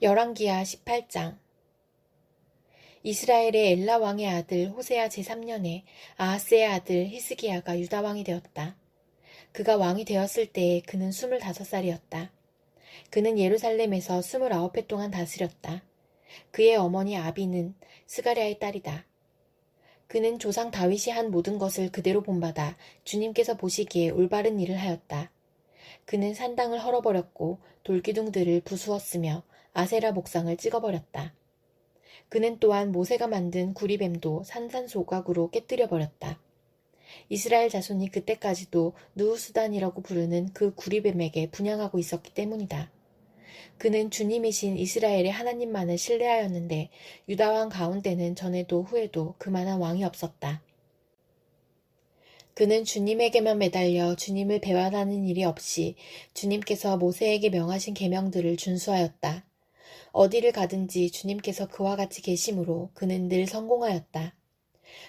열왕기하 18장 이스라엘의 엘라 왕의 아들 호세아 제3년에 아하스의 아들 히스기야가 유다 왕이 되었다. 그가 왕이 되었을 때에 그는 25살이었다. 그는 예루살렘에서 29해 동안 다스렸다. 그의 어머니 아비는 스가랴의 딸이다. 그는 조상 다윗이 한 모든 것을 그대로 본받아 주님께서 보시기에 올바른 일을 하였다. 그는 산당을 헐어버렸고 돌기둥들을 부수었으며 아세라 목상을 찍어버렸다. 그는 또한 모세가 만든 구리뱀도 산산소각으로 깨뜨려 버렸다. 이스라엘 자손이 그때까지도 누우수단이라고 부르는 그 구리뱀에게 분양하고 있었기 때문이다. 그는 주님이신 이스라엘의 하나님만을 신뢰하였는데 유다 왕 가운데는 전에도 후에도 그만한 왕이 없었다. 그는 주님에게만 매달려 주님을 배반하는 일이 없이 주님께서 모세에게 명하신 계명들을 준수하였다. 어디를 가든지 주님께서 그와 같이 계심으로 그는 늘 성공하였다.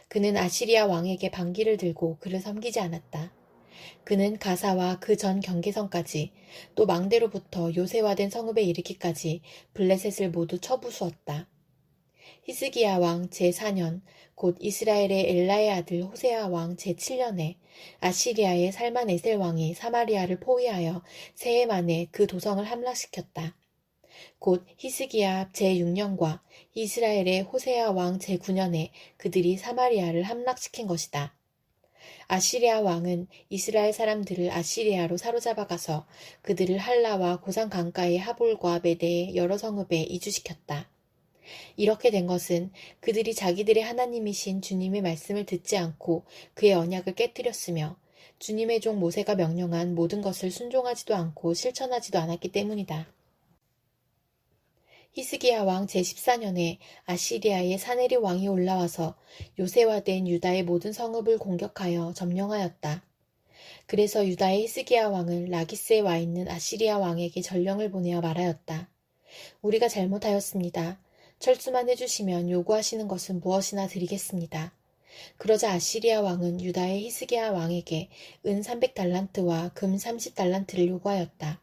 그는 아시리아 왕에게 반기를 들고 그를 섬기지 않았다. 그는 가사와 그 전 경계선까지 또 망대로부터 요새화된 성읍에 이르기까지 블레셋을 모두 쳐부수었다. 히스기야 왕 제4년 곧 이스라엘의 엘라의 아들 호세아 왕 제7년에 아시리아의 살만 에셀 왕이 사마리아를 포위하여 새해 만에 그 도성을 함락시켰다. 곧 히스기야 제6년과 이스라엘의 호세아 왕 제9년에 그들이 사마리아를 함락시킨 것이다. 아시리아 왕은 이스라엘 사람들을 아시리아로 사로잡아 가서 그들을 할라와 고산 강가의 하볼과 메대의 여러 성읍에 이주시켰다. 이렇게 된 것은 그들이 자기들의 하나님이신 주님의 말씀을 듣지 않고 그의 언약을 깨뜨렸으며 주님의 종 모세가 명령한 모든 것을 순종하지도 않고 실천하지도 않았기 때문이다. 히스기야 왕 제14년에 아시리아의 사네리 왕이 올라와서 요새화된 유다의 모든 성읍을 공격하여 점령하였다. 그래서 유다의 히스기야 왕은 라기스에 와 있는 아시리아 왕에게 전령을 보내어 말하였다. 우리가 잘못하였습니다. 철수만 해주시면 요구하시는 것은 무엇이나 드리겠습니다. 그러자 아시리아 왕은 유다의 히스기야 왕에게 은 300달란트와 금 30달란트를 요구하였다.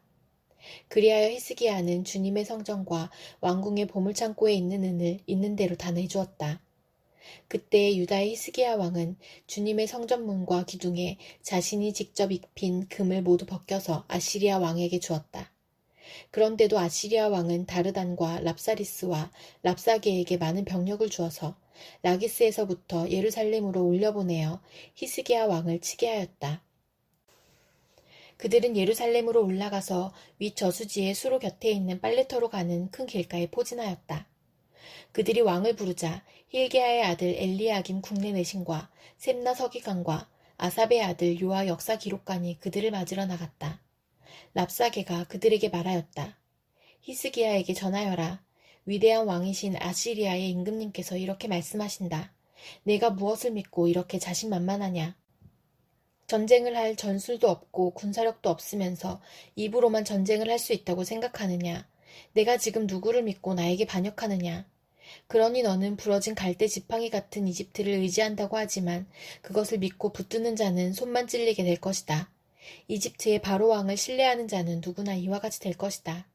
그리하여 히스기야는 주님의 성전과 왕궁의 보물창고에 있는 은을 있는 대로 다 내주었다. 그때 유다의 히스기야 왕은 주님의 성전문과 기둥에 자신이 직접 입힌 금을 모두 벗겨서 아시리아 왕에게 주었다. 그런데도 아시리아 왕은 다르단과 랍사리스와 랍사게에게 많은 병력을 주어서 라기스에서부터 예루살렘으로 올려보내어 히스기야 왕을 치게 하였다. 그들은 예루살렘으로 올라가서 윗 저수지의 수로 곁에 있는 빨래터로 가는 큰 길가에 포진하였다. 그들이 왕을 부르자 힐게아의 아들 엘리야김 국내 내신과 셈나 서기관과 아삽의 아들 요아 역사 기록관이 그들을 맞으러 나갔다. 랍사게가 그들에게 말하였다. 히스기야에게 전하여라. 위대한 왕이신 아시리아의 임금님께서 이렇게 말씀하신다. 내가 무엇을 믿고 이렇게 자신만만하냐? 전쟁을 할 전술도 없고 군사력도 없으면서 입으로만 전쟁을 할 수 있다고 생각하느냐? 내가 지금 누구를 믿고 나에게 반역하느냐? 그러니 너는 부러진 갈대 지팡이 같은 이집트를 의지한다고 하지만 그것을 믿고 붙드는 자는 손만 찔리게 될 것이다. 이집트의 바로 왕을 신뢰하는 자는 누구나 이와 같이 될 것이다.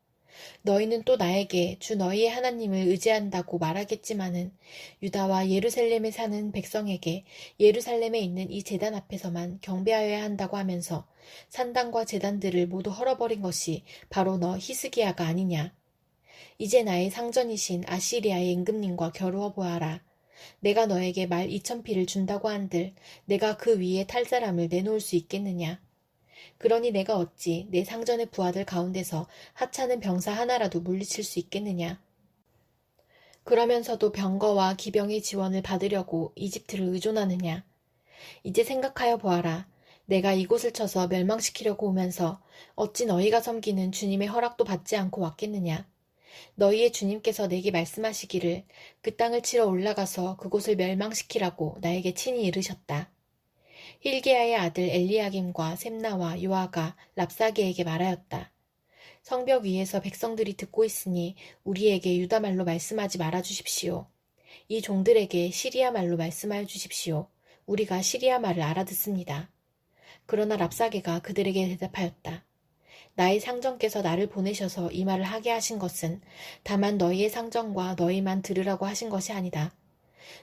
너희는 또 나에게 주 너희의 하나님을 의지한다고 말하겠지만은 유다와 예루살렘에 사는 백성에게 예루살렘에 있는 이 재단 앞에서만 경배하여야 한다고 하면서 산당과 재단들을 모두 헐어버린 것이 바로 너 히스기야가 아니냐. 이제 나의 상전이신 아시리아의 임금님과 겨루어 보아라. 내가 너에게 말 이천 피를 준다고 한들 내가 그 위에 탈 사람을 내놓을 수 있겠느냐. 그러니 내가 어찌 내 상전의 부하들 가운데서 하찮은 병사 하나라도 물리칠 수 있겠느냐. 그러면서도 병거와 기병의 지원을 받으려고 이집트를 의존하느냐. 이제 생각하여 보아라. 내가 이곳을 쳐서 멸망시키려고 오면서 어찌 너희가 섬기는 주님의 허락도 받지 않고 왔겠느냐. 너희의 주님께서 내게 말씀하시기를 그 땅을 치러 올라가서 그곳을 멸망시키라고 나에게 친히 이르셨다. 힐기야의 아들 엘리야김과 셈나와 요아가 랍사게에게 말하였다. 성벽 위에서 백성들이 듣고 있으니 우리에게 유다말로 말씀하지 말아 주십시오. 이 종들에게 시리아 말로 말씀하여 주십시오. 우리가 시리아 말을 알아듣습니다. 그러나 랍사게가 그들에게 대답하였다. 나의 상전께서 나를 보내셔서 이 말을 하게 하신 것은 다만 너희의 상전과 너희만 들으라고 하신 것이 아니다.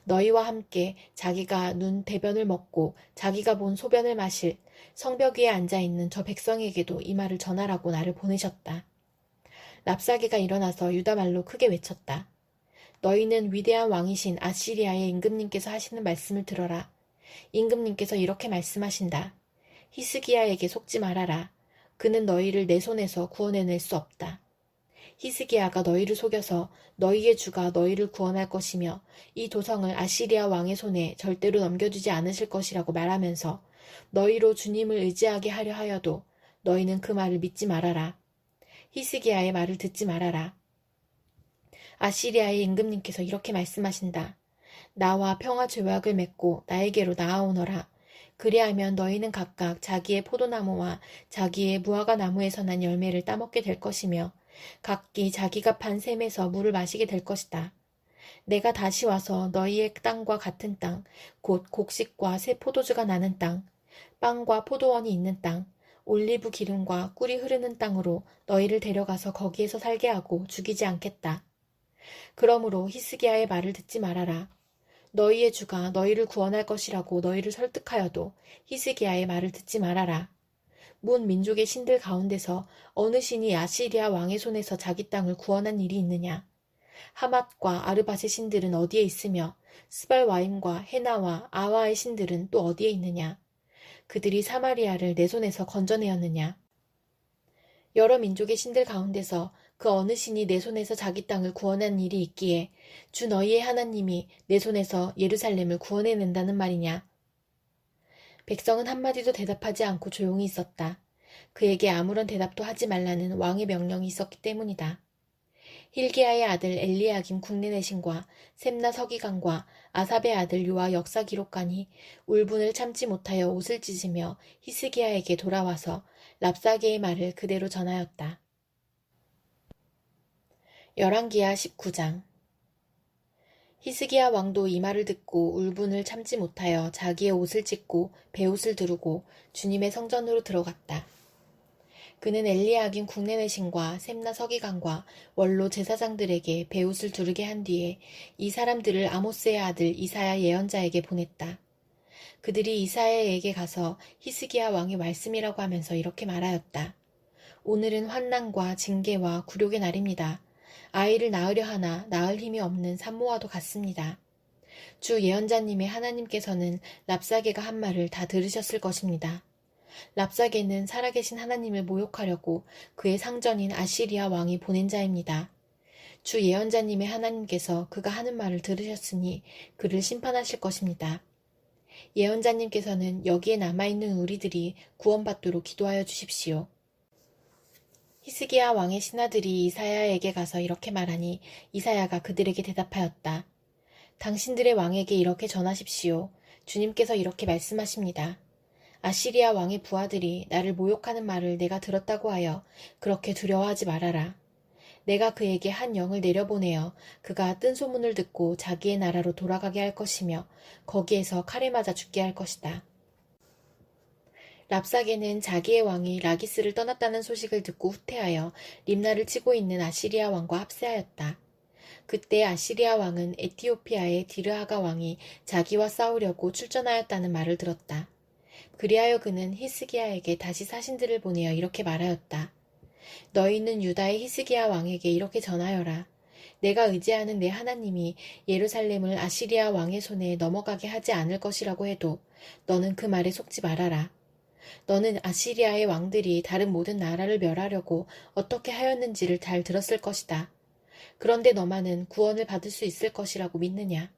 너희와 함께 자기가 눈 대변을 먹고 자기가 본 소변을 마실 성벽 위에 앉아 있는 저 백성에게도 이 말을 전하라고 나를 보내셨다. 랍사게가 일어나서 유다 말로 크게 외쳤다. 너희는 위대한 왕이신 아시리아의 임금님께서 하시는 말씀을 들어라. 임금님께서 이렇게 말씀하신다. 히스기야에게 속지 말아라. 그는 너희를 내 손에서 구원해낼 수 없다. 히스기야가 너희를 속여서 너희의 주가 너희를 구원할 것이며 이 도성을 아시리아 왕의 손에 절대로 넘겨주지 않으실 것이라고 말하면서 너희로 주님을 의지하게 하려 하여도 너희는 그 말을 믿지 말아라. 히스기야의 말을 듣지 말아라. 아시리아의 임금님께서 이렇게 말씀하신다. 나와 평화 조약을 맺고 나에게로 나아오너라. 그리하면 너희는 각각 자기의 포도나무와 자기의 무화과 나무에서 난 열매를 따먹게 될 것이며 각기 자기가 판 샘에서 물을 마시게 될 것이다. 내가 다시 와서 너희의 땅과 같은 땅, 곧 곡식과 새 포도주가 나는 땅, 빵과 포도원이 있는 땅, 올리브 기름과 꿀이 흐르는 땅으로 너희를 데려가서 거기에서 살게 하고 죽이지 않겠다. 그러므로 히스기야의 말을 듣지 말아라. 너희의 주가 너희를 구원할 것이라고 너희를 설득하여도 히스기야의 말을 듣지 말아라. 문 민족의 신들 가운데서 어느 신이 아시리아 왕의 손에서 자기 땅을 구원한 일이 있느냐? 하맛과 아르밧의 신들은 어디에 있으며 스발와임과 헤나와 아와의 신들은 또 어디에 있느냐? 그들이 사마리아를 내 손에서 건져내었느냐? 여러 민족의 신들 가운데서 그 어느 신이 내 손에서 자기 땅을 구원한 일이 있기에 주 너희의 하나님이 내 손에서 예루살렘을 구원해낸다는 말이냐? 백성은 한마디도 대답하지 않고 조용히 있었다. 그에게 아무런 대답도 하지 말라는 왕의 명령이 있었기 때문이다. 힐기야의 아들 엘리야김 국내 내신과 셈나 서기관과 아삽의 아들 요아 역사 기록관이 울분을 참지 못하여 옷을 찢으며 히스기야에게 돌아와서 랍사게의 말을 그대로 전하였다. 열왕기야 19장 히스기야 왕도 이 말을 듣고 울분을 참지 못하여 자기의 옷을 찢고 베옷을 두르고 주님의 성전으로 들어갔다. 그는 엘리야긴 국내 내신과 셈나 서기관과 원로 제사장들에게 베옷을 두르게 한 뒤에 이 사람들을 아모스의 아들 이사야 예언자에게 보냈다. 그들이 이사야에게 가서 히스기야 왕의 말씀이라고 하면서 이렇게 말하였다. 오늘은 환난과 징계와 굴욕의 날입니다. 아이를 낳으려 하나 낳을 힘이 없는 산모와도 같습니다. 주 예언자님의 하나님께서는 랍사게가 한 말을 다 들으셨을 것입니다. 랍사게는 살아계신 하나님을 모욕하려고 그의 상전인 아시리아 왕이 보낸 자입니다. 주 예언자님의 하나님께서 그가 하는 말을 들으셨으니 그를 심판하실 것입니다. 예언자님께서는 여기에 남아있는 우리들이 구원받도록 기도하여 주십시오. 히스기야 왕의 신하들이 이사야에게 가서 이렇게 말하니 이사야가 그들에게 대답하였다. 당신들의 왕에게 이렇게 전하십시오. 주님께서 이렇게 말씀하십니다. 아시리아 왕의 부하들이 나를 모욕하는 말을 내가 들었다고 하여 그렇게 두려워하지 말아라. 내가 그에게 한 영을 내려보내어 그가 뜬 소문을 듣고 자기의 나라로 돌아가게 할 것이며 거기에서 칼에 맞아 죽게 할 것이다. 랍사게는 자기의 왕이 라기스를 떠났다는 소식을 듣고 후퇴하여 림나를 치고 있는 아시리아 왕과 합세하였다. 그때 아시리아 왕은 에티오피아의 디르하가 왕이 자기와 싸우려고 출전하였다는 말을 들었다. 그리하여 그는 히스기야에게 다시 사신들을 보내어 이렇게 말하였다. 너희는 유다의 히스기야 왕에게 이렇게 전하여라. 내가 의지하는 내 하나님이 예루살렘을 아시리아 왕의 손에 넘어가게 하지 않을 것이라고 해도 너는 그 말에 속지 말아라. 너는 아시리아의 왕들이 다른 모든 나라를 멸하려고 어떻게 하였는지를 잘 들었을 것이다. 그런데 너만은 구원을 받을 수 있을 것이라고 믿느냐?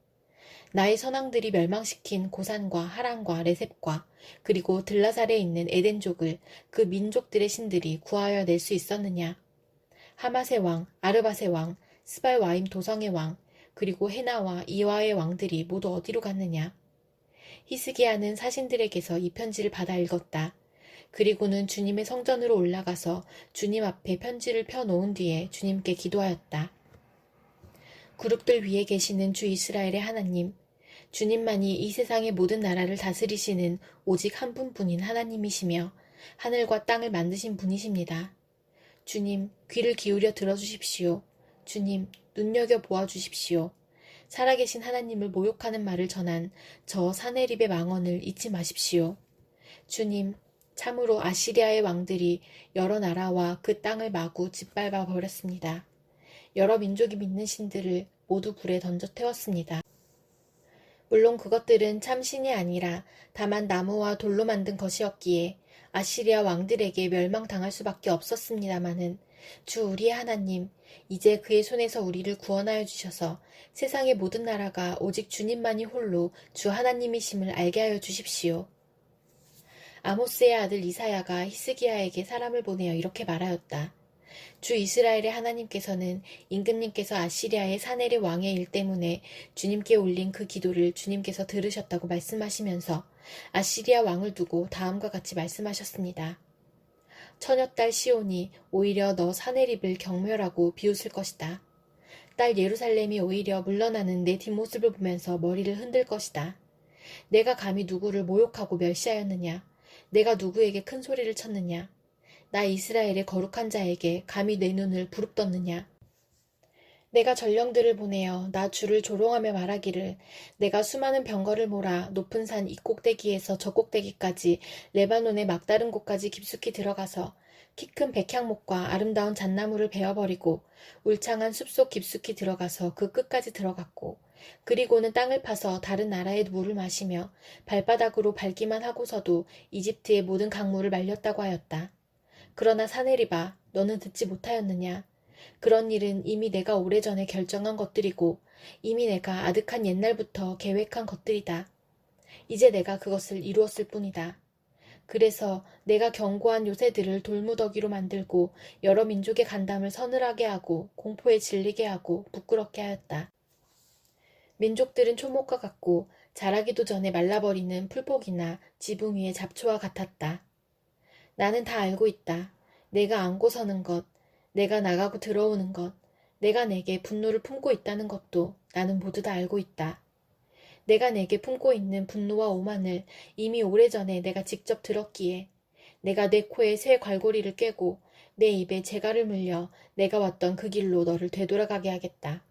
나의 선왕들이 멸망시킨 고산과 하란과 레셉과 그리고 들라살에 있는 에덴족을 그 민족들의 신들이 구하여 낼 수 있었느냐? 하마세 왕, 아르바세 왕, 스발와임 도성의 왕, 그리고 헤나와 이와의 왕들이 모두 어디로 갔느냐? 히스기야는 사신들에게서 이 편지를 받아 읽었다. 그리고는 주님의 성전으로 올라가서 주님 앞에 편지를 펴놓은 뒤에 주님께 기도하였다. 그룹들 위에 계시는 주 이스라엘의 하나님, 주님만이 이 세상의 모든 나라를 다스리시는 오직 한 분뿐인 하나님이시며 하늘과 땅을 만드신 분이십니다. 주님, 귀를 기울여 들어주십시오. 주님, 눈여겨 보아주십시오. 살아계신 하나님을 모욕하는 말을 전한 저 사내립의 망언을 잊지 마십시오. 주님, 참으로 아시리아의 왕들이 여러 나라와 그 땅을 마구 짓밟아 버렸습니다. 여러 민족이 믿는 신들을 모두 불에 던져 태웠습니다. 물론 그것들은 참신이 아니라 다만 나무와 돌로 만든 것이었기에 아시리아 왕들에게 멸망당할 수밖에 없었습니다마는 주 우리의 하나님, 이제 그의 손에서 우리를 구원하여 주셔서 세상의 모든 나라가 오직 주님만이 홀로 주 하나님이심을 알게 하여 주십시오. 아모스의 아들 이사야가 히스기야에게 사람을 보내어 이렇게 말하였다. 주 이스라엘의 하나님께서는 임금님께서 아시리아의 사내리 왕의 일 때문에 주님께 올린 그 기도를 주님께서 들으셨다고 말씀하시면서 아시리아 왕을 두고 다음과 같이 말씀하셨습니다. 처녀딸 시온이 오히려 너 사내립을 경멸하고 비웃을 것이다. 딸 예루살렘이 오히려 물러나는 내 뒷모습을 보면서 머리를 흔들 것이다. 내가 감히 누구를 모욕하고 멸시하였느냐? 내가 누구에게 큰 소리를 쳤느냐? 나 이스라엘의 거룩한 자에게 감히 내 눈을 부릅떴느냐? 내가 전령들을 보내어 나 주를 조롱하며 말하기를 내가 수많은 병거를 몰아 높은 산 이 꼭대기에서 저 꼭대기까지 레바논의 막다른 곳까지 깊숙이 들어가서 키 큰 백향목과 아름다운 잣나무를 베어버리고 울창한 숲속 깊숙이 들어가서 그 끝까지 들어갔고 그리고는 땅을 파서 다른 나라의 물을 마시며 발바닥으로 밟기만 하고서도 이집트의 모든 강물을 말렸다고 하였다. 그러나 사내리바 너는 듣지 못하였느냐? 그런 일은 이미 내가 오래전에 결정한 것들이고 이미 내가 아득한 옛날부터 계획한 것들이다. 이제 내가 그것을 이루었을 뿐이다. 그래서 내가 경고한 요새들을 돌무더기로 만들고 여러 민족의 간담을 서늘하게 하고 공포에 질리게 하고 부끄럽게 하였다. 민족들은 초목과 같고 자라기도 전에 말라버리는 풀복이나 지붕 위의 잡초와 같았다. 나는 다 알고 있다. 내가 안고 서는 것, 내가 나가고 들어오는 것, 내가 내게 분노를 품고 있다는 것도 나는 모두 다 알고 있다. 내가 내게 품고 있는 분노와 오만을 이미 오래전에 내가 직접 들었기에 내가 내 코에 새 괄고리를 꿰고 내 입에 재갈을 물려 내가 왔던 그 길로 너를 되돌아가게 하겠다.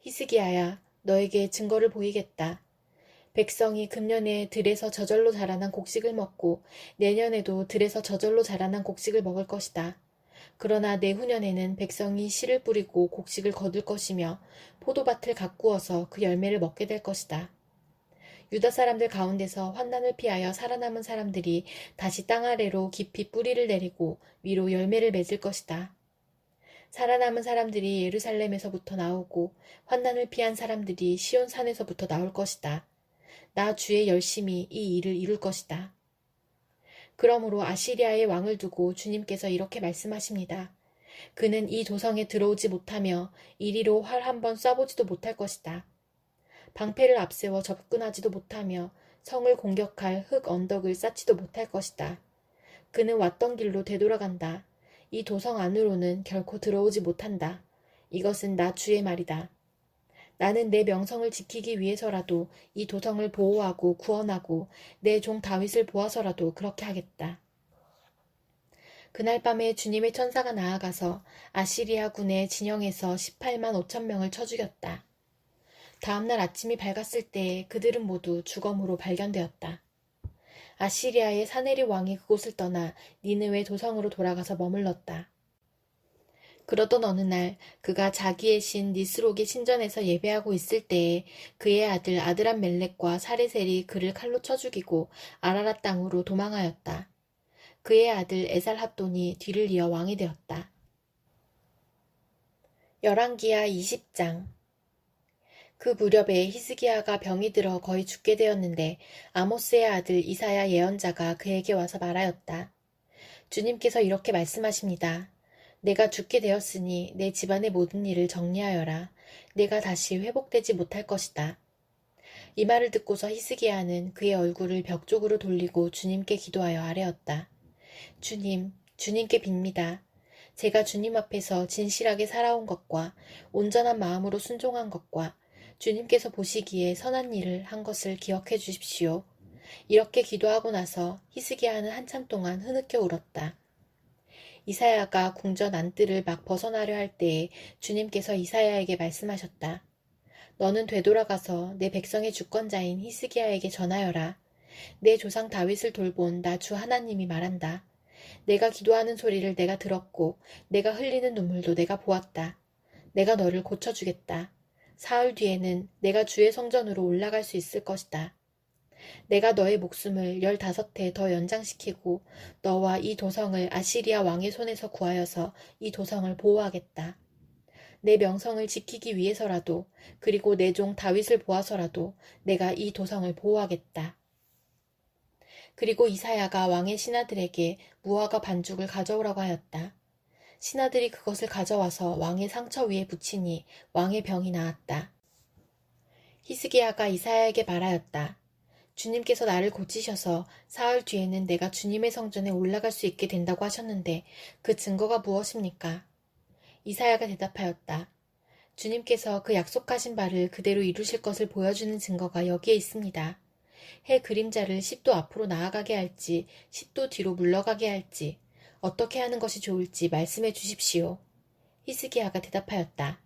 히스기야야, 너에게 증거를 보이겠다. 백성이 금년에 들에서 저절로 자라난 곡식을 먹고 내년에도 들에서 저절로 자라난 곡식을 먹을 것이다. 그러나 내후년에는 백성이 씨를 뿌리고 곡식을 거둘 것이며 포도밭을 가꾸어서 그 열매를 먹게 될 것이다. 유다 사람들 가운데서 환난을 피하여 살아남은 사람들이 다시 땅 아래로 깊이 뿌리를 내리고 위로 열매를 맺을 것이다. 살아남은 사람들이 예루살렘에서부터 나오고 환난을 피한 사람들이 시온 산에서부터 나올 것이다. 나 주의 열심히 이 일을 이룰 것이다. 그러므로 아시리아의 왕을 두고 주님께서 이렇게 말씀하십니다. 그는 이 도성에 들어오지 못하며 이리로 활 한 번 쏴보지도 못할 것이다. 방패를 앞세워 접근하지도 못하며 성을 공격할 흙 언덕을 쌓지도 못할 것이다. 그는 왔던 길로 되돌아간다. 이 도성 안으로는 결코 들어오지 못한다. 이것은 나 주의 말이다. 나는 내 명성을 지키기 위해서라도 이 도성을 보호하고 구원하고 내 종 다윗을 보아서라도 그렇게 하겠다. 그날 밤에 주님의 천사가 나아가서 아시리아 군의 진영에서 18만 5천 명을 쳐 죽였다. 다음날 아침이 밝았을 때 그들은 모두 주검으로 발견되었다. 아시리아의 사네리 왕이 그곳을 떠나 니느웨 도성으로 돌아가서 머물렀다. 그러던 어느 날 그가 자기의 신 니스록의 신전에서 예배하고 있을 때에 그의 아들 아드람 멜렉과 사레셀이 그를 칼로 쳐 죽이고 아라라 땅으로 도망하였다. 그의 아들 에살합돈이 뒤를 이어 왕이 되었다. 열왕기하 20장 그 무렵에 히스기야가 병이 들어 거의 죽게 되었는데 아모스의 아들 이사야 예언자가 그에게 와서 말하였다. 주님께서 이렇게 말씀하십니다. 내가 죽게 되었으니 내 집안의 모든 일을 정리하여라. 내가 다시 회복되지 못할 것이다. 이 말을 듣고서 히스기야는 그의 얼굴을 벽 쪽으로 돌리고 주님께 기도하여 아뢰었다. 주님, 주님께 빕니다. 제가 주님 앞에서 진실하게 살아온 것과 온전한 마음으로 순종한 것과 주님께서 보시기에 선한 일을 한 것을 기억해 주십시오. 이렇게 기도하고 나서 히스기야는 한참 동안 흐느껴 울었다. 이사야가 궁전 안뜰을 막 벗어나려 할 때에 주님께서 이사야에게 말씀하셨다. 너는 되돌아가서 내 백성의 주권자인 히스기야에게 전하여라. 내 조상 다윗을 돌본 나 주 하나님이 말한다. 내가 기도하는 소리를 내가 들었고 내가 흘리는 눈물도 내가 보았다. 내가 너를 고쳐주겠다. 사흘 뒤에는 내가 주의 성전으로 올라갈 수 있을 것이다. 내가 너의 목숨을 열다섯 해 더 연장시키고 너와 이 도성을 아시리아 왕의 손에서 구하여서 이 도성을 보호하겠다. 내 명성을 지키기 위해서라도 그리고 내 종 다윗을 보아서라도 내가 이 도성을 보호하겠다. 그리고 이사야가 왕의 신하들에게 무화과 반죽을 가져오라고 하였다. 신하들이 그것을 가져와서 왕의 상처 위에 붙이니 왕의 병이 나았다. 히스기야가 이사야에게 말하였다. 주님께서 나를 고치셔서 사흘 뒤에는 내가 주님의 성전에 올라갈 수 있게 된다고 하셨는데 그 증거가 무엇입니까? 이사야가 대답하였다. 주님께서 그 약속하신 바를 그대로 이루실 것을 보여주는 증거가 여기에 있습니다. 해 그림자를 10도 앞으로 나아가게 할지 10도 뒤로 물러가게 할지 어떻게 하는 것이 좋을지 말씀해 주십시오. 히스기야가 대답하였다.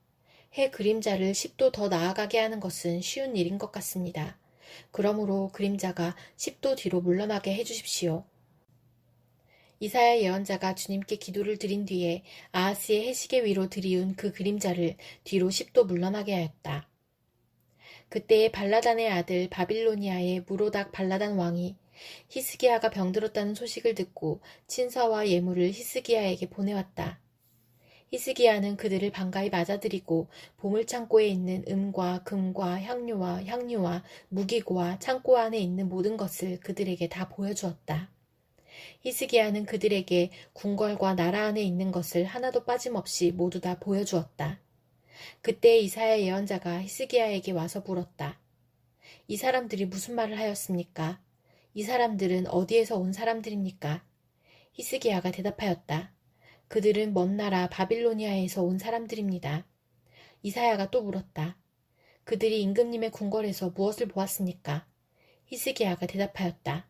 해 그림자를 10도 더 나아가게 하는 것은 쉬운 일인 것 같습니다. 그러므로 그림자가 10도 뒤로 물러나게 해 주십시오. 이사야 예언자가 주님께 기도를 드린 뒤에 아하스의 해시계 위로 들이운 그 그림자를 뒤로 10도 물러나게 하였다. 그때에 발라단의 아들 바빌로니아의 무로닥 발라단 왕이 히스기야가 병들었다는 소식을 듣고 친서와 예물을 히스기야에게 보내왔다. 히스기야는 그들을 반가이 맞아들이고 보물창고에 있는 음과 금과 향료와 향유와 무기고와 창고 안에 있는 모든 것을 그들에게 다 보여주었다. 히스기야는 그들에게 궁궐과 나라 안에 있는 것을 하나도 빠짐없이 모두 다 보여주었다. 그때 이사야 예언자가 히스기야에게 와서 물었다. 이 사람들이 무슨 말을 하였습니까? 이 사람들은 어디에서 온 사람들입니까? 히스기야가 대답하였다. 그들은 먼 나라 바빌로니아에서 온 사람들입니다. 이사야가 또 물었다. 그들이 임금님의 궁궐에서 무엇을 보았습니까? 히스기야가 대답하였다.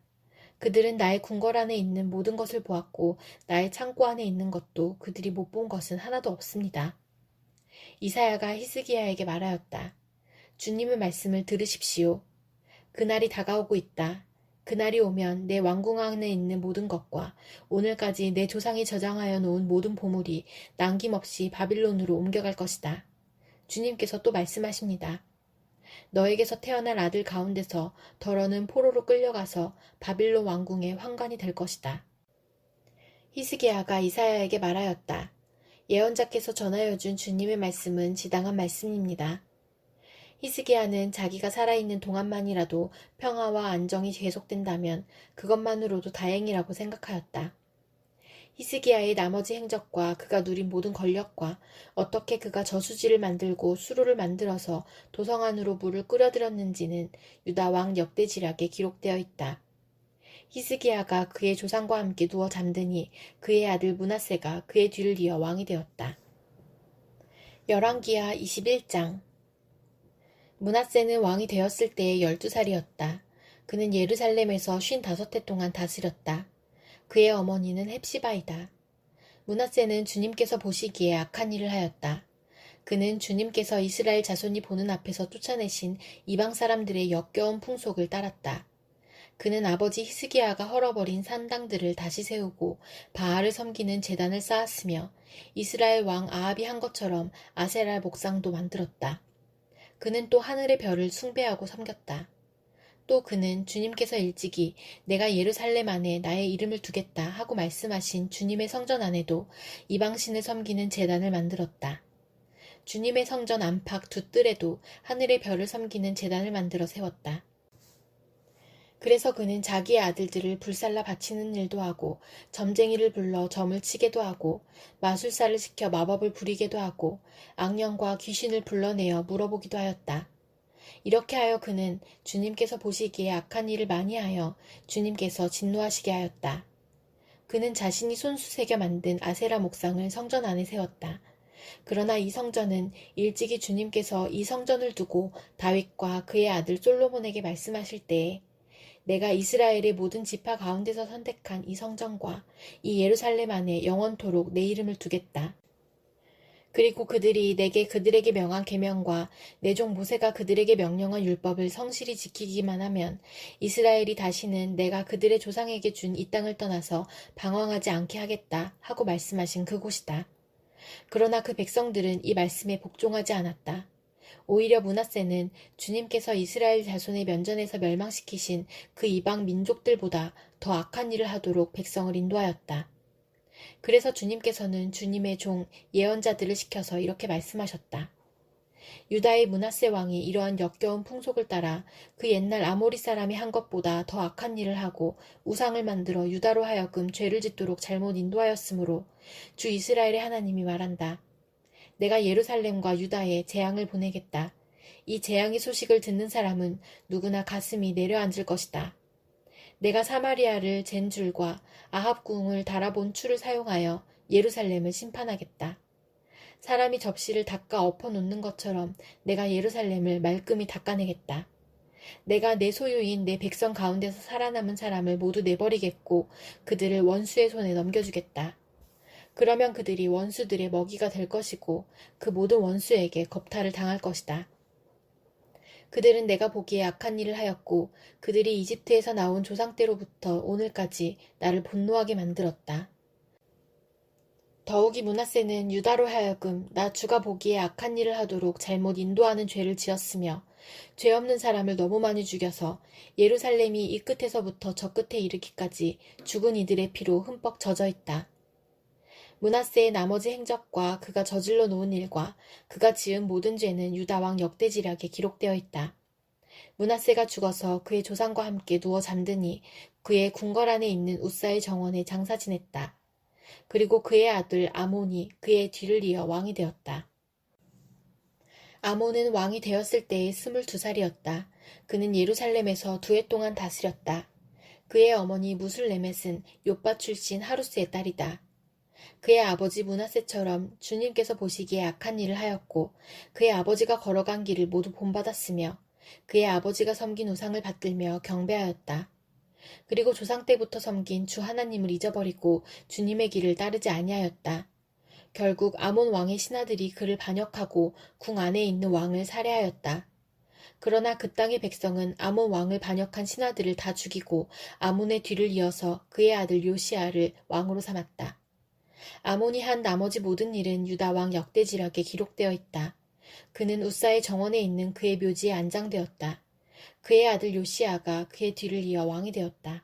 그들은 나의 궁궐 안에 있는 모든 것을 보았고 나의 창고 안에 있는 것도 그들이 못 본 것은 하나도 없습니다. 이사야가 히스기야에게 말하였다. 주님의 말씀을 들으십시오. 그날이 다가오고 있다. 그날이 오면 내 왕궁 안에 있는 모든 것과 오늘까지 내 조상이 저장하여 놓은 모든 보물이 남김없이 바빌론으로 옮겨갈 것이다. 주님께서 또 말씀하십니다. 너에게서 태어날 아들 가운데서 덜어는 포로로 끌려가서 바빌론 왕궁의 황관이 될 것이다. 히스기야가 이사야에게 말하였다. 예언자께서 전하여 준 주님의 말씀은 지당한 말씀입니다. 히스기야는 자기가 살아있는 동안만이라도 평화와 안정이 계속된다면 그것만으로도 다행이라고 생각하였다. 히스기야의 나머지 행적과 그가 누린 모든 권력과 어떻게 그가 저수지를 만들고 수로를 만들어서 도성 안으로 물을 끌어들였는지는 유다 왕 역대지략에 기록되어 있다. 히스기야가 그의 조상과 함께 누워 잠드니 그의 아들 문하세가 그의 뒤를 이어 왕이 되었다. 열왕기하 21장 문하세는 왕이 되었을 때에 12살이었다. 그는 예루살렘에서 55해 동안 다스렸다. 그의 어머니는 헵시바이다. 문하세는 주님께서 보시기에 악한 일을 하였다. 그는 주님께서 이스라엘 자손이 보는 앞에서 쫓아내신 이방 사람들의 역겨운 풍속을 따랐다. 그는 아버지 히스기야가 헐어버린 산당들을 다시 세우고 바알을 섬기는 재단을 쌓았으며 이스라엘 왕 아합이 한 것처럼 아세라 목상도 만들었다. 그는 또 하늘의 별을 숭배하고 섬겼다. 또 그는 주님께서 일찍이 내가 예루살렘 안에 나의 이름을 두겠다 하고 말씀하신 주님의 성전 안에도 이방신을 섬기는 재단을 만들었다. 주님의 성전 안팎 두 뜰에도 하늘의 별을 섬기는 재단을 만들어 세웠다. 그래서 그는 자기의 아들들을 불살라 바치는 일도 하고 점쟁이를 불러 점을 치게도 하고 마술사를 시켜 마법을 부리게도 하고 악령과 귀신을 불러내어 물어보기도 하였다. 이렇게 하여 그는 주님께서 보시기에 악한 일을 많이 하여 주님께서 진노하시게 하였다. 그는 자신이 손수 새겨 만든 아세라 목상을 성전 안에 세웠다. 그러나 이 성전은 일찍이 주님께서 이 성전을 두고 다윗과 그의 아들 솔로몬에게 말씀하실 때에 내가 이스라엘의 모든 지파 가운데서 선택한 이 성전과 이 예루살렘 안에 영원토록 내 이름을 두겠다. 그리고 그들이 내게 그들에게 명한 계명과 내 종 모세가 그들에게 명령한 율법을 성실히 지키기만 하면 이스라엘이 다시는 내가 그들의 조상에게 준 이 땅을 떠나서 방황하지 않게 하겠다 하고 말씀하신 그곳이다. 그러나 그 백성들은 이 말씀에 복종하지 않았다. 오히려 문하세는 주님께서 이스라엘 자손의 면전에서 멸망시키신 그 이방 민족들보다 더 악한 일을 하도록 백성을 인도하였다. 그래서 주님께서는 주님의 종 예언자들을 시켜서 이렇게 말씀하셨다. 유다의 문하세 왕이 이러한 역겨운 풍속을 따라 그 옛날 아모리 사람이 한 것보다 더 악한 일을 하고 우상을 만들어 유다로 하여금 죄를 짓도록 잘못 인도하였으므로 주 이스라엘의 하나님이 말한다. 내가 예루살렘과 유다에 재앙을 보내겠다. 이 재앙의 소식을 듣는 사람은 누구나 가슴이 내려앉을 것이다. 내가 사마리아를 잰 줄과 아합궁을 달아본 추를 사용하여 예루살렘을 심판하겠다. 사람이 접시를 닦아 엎어 놓는 것처럼 내가 예루살렘을 말끔히 닦아내겠다. 내가 내 소유인 내 백성 가운데서 살아남은 사람을 모두 내버리겠고 그들을 원수의 손에 넘겨주겠다. 그러면 그들이 원수들의 먹이가 될 것이고 그 모든 원수에게 겁탈을 당할 것이다. 그들은 내가 보기에 악한 일을 하였고 그들이 이집트에서 나온 조상 때로부터 오늘까지 나를 분노하게 만들었다. 더욱이 문하세는 유다로 하여금 나 주가 보기에 악한 일을 하도록 잘못 인도하는 죄를 지었으며 죄 없는 사람을 너무 많이 죽여서 예루살렘이 이 끝에서부터 저 끝에 이르기까지 죽은 이들의 피로 흠뻑 젖어 있다. 문하세의 나머지 행적과 그가 저질러 놓은 일과 그가 지은 모든 죄는 유다 왕 역대지략에 기록되어 있다. 문하세가 죽어서 그의 조상과 함께 누워 잠드니 그의 궁궐 안에 있는 우사의 정원에 장사 지냈다. 그리고 그의 아들 아몬이 그의 뒤를 이어 왕이 되었다. 아몬은 왕이 되었을 때에 스물두 살이었다. 그는 예루살렘에서 두 해 동안 다스렸다. 그의 어머니 무술레멧은 요빠 출신 하루스의 딸이다. 그의 아버지 문하세처럼 주님께서 보시기에 악한 일을 하였고 그의 아버지가 걸어간 길을 모두 본받았으며 그의 아버지가 섬긴 우상을 받들며 경배하였다. 그리고 조상 때부터 섬긴 주 하나님을 잊어버리고 주님의 길을 따르지 아니하였다. 결국 아몬 왕의 신하들이 그를 반역하고 궁 안에 있는 왕을 살해하였다. 그러나 그 땅의 백성은 아몬 왕을 반역한 신하들을 다 죽이고 아몬의 뒤를 이어서 그의 아들 요시아를 왕으로 삼았다. 아몬이 한 나머지 모든 일은 유다 왕 역대지략에 기록되어 있다. 그는 우사의 정원에 있는 그의 묘지에 안장되었다. 그의 아들 요시아가 그의 뒤를 이어 왕이 되었다.